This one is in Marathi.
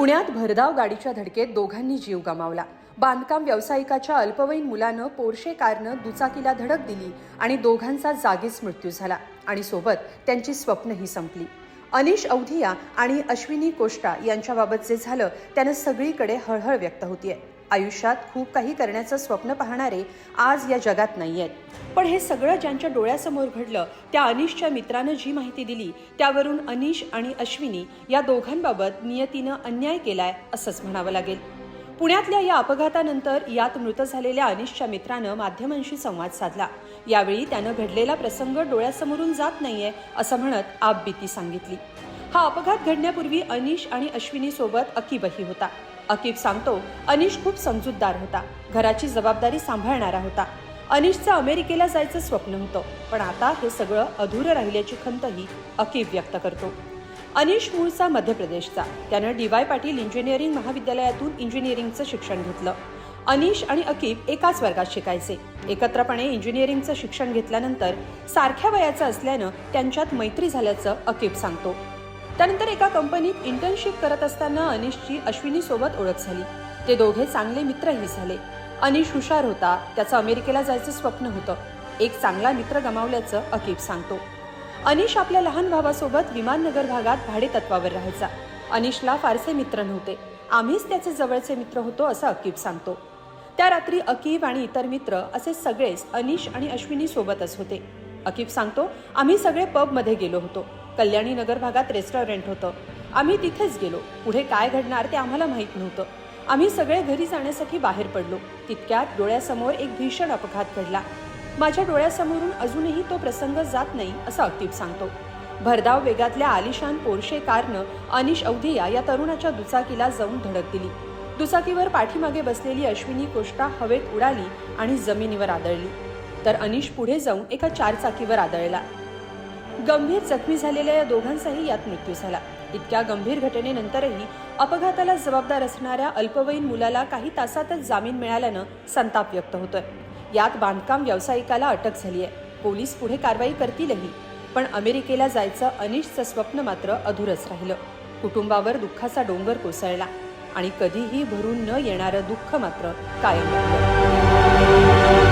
पुण्यात भरधाव गाडीच्या धडकेत दोघांनी जीव गमावला. बांधकाम व्यावसायिकाच्या अल्पवयीन मुलानं पोर्शे कारनं दुचाकीला धडक दिली आणि दोघांचा जागीच मृत्यू झाला आणि सोबत त्यांची स्वप्नही संपली. अनिश अवधिया आणि अश्विनी कोष्टा यांच्याबाबत जे झालं त्यानं सगळीकडे हळहळ व्यक्त होतीये. आयुष्यात खूप काही करण्याचं स्वप्न पाहणारे आज या जगात नाही आहेत पण हे सगळं ज्यांच्या डोळ्यासमोर घडलं त्या अनिशच्या मित्रानं जी माहिती दिली त्यावरून अनिश आणि अश्विनी या दोघांबाबत नियतीनं अन्याय केलाय असंच म्हणावं लागेल. पुण्यातल्या या अपघातानंतर यात मृत झालेल्या अनिशच्या मित्रानं माध्यमांशी संवाद साधला. यावेळी त्यानं घडलेला प्रसंग डोळ्यासमोरून जात नाहीये असं म्हणत आपबीती सांगितली. हा अपघात घडण्यापूर्वी अनिश आणि अश्विनी सोबत अकीबही होता. अकीब सांगतो अनिश खूप समजूतदार होता. घराची जबाबदारी सांभाळणारा होता. अनिशचं अमेरिकेला जायचं स्वप्न होतं पण आता हे सगळं अधुरं राहिल्याची खंतही अकीब व्यक्त करतो. अनिश मूळचा मध्य प्रदेशचा त्यानं डी वाय पाटील इंजिनिअरिंग महाविद्यालयातून इंजिनिअरिंगचं शिक्षण घेतलं. अनिश आणि अकीब एकाच वर्गात शिकायचे. एकत्रपणे इंजिनिअरिंगचं शिक्षण घेतल्यानंतर सारख्या वयाचं असल्यानं त्यांच्यात मैत्री झाल्याचं अकीब सांगतो. त्यानंतर एका कंपनीत इंटर्नशिप करत असताना अनिशची अश्विनी सोबत ओळख झाली. ते दोघे चांगले मित्रही झाले. अनिश हुशार होता. त्याचं अमेरिकेला जायचं स्वप्न होतं. एक चांगला मित्र गमावल्याचं अकीब सांगतो. अनिश आपल्या लहान भावासोबत विमाननगर भागात भाडे तत्वावर राहायचा. अनिशला फारसे मित्र नव्हते. आम्हीच त्याचे जवळचे मित्र होतो असं अकीब सांगतो. त्या रात्री अकीब आणि इतर मित्र असे सगळेच अनिश आणि अश्विनी सोबतच होते. अकीब सांगतो आम्ही सगळे पबमध्ये गेलो होतो. कल्याणी नगर भागात रेस्टॉरंट होतं. आम्ही तिथेच गेलो. पुढे काय घडणार ते आम्हाला माहीत नव्हतं. आम्ही सगळे घरी जाण्यासाठी बाहेर पडलो. तितक्यात डोळ्यासमोर एक भीषण अपघात घडला. माझ्या डोळ्यासमोरून अजूनही तो प्रसंग जात नाही असं अक्तीप सांगतो. भरधाव वेगातल्या आलिशान पोर्शे कारनं अनिश अवधिया या तरुणाच्या दुचाकीला जाऊन धडक दिली. दुचाकीवर पाठीमागे बसलेली अश्विनी कोष्टा हवेत उडाली आणि जमिनीवर आदळली. तर अनिश पुढे जाऊन एका चारचाकीवर आदळला. गंभीर जखमी झालेल्या या दोघांचाही यात मृत्यू झाला. इतक्या गंभीर घटनेनंतरही अपघाताला जबाबदार असणाऱ्या अल्पवयीन मुलाला काही तासातच जामीन मिळाल्यानं संताप व्यक्त होतोय. यात बांधकाम व्यावसायिकाला अटक झाली आहे पोलीस पुढे कारवाई करतीलही पण अमेरिकेला जायचं अनिशचं स्वप्न मात्र अधुरच राहिलं. कुटुंबावर दुःखाचा डोंगर कोसळला आणि कधीही भरून न येणारं दुःख मात्र कायम राहिलं.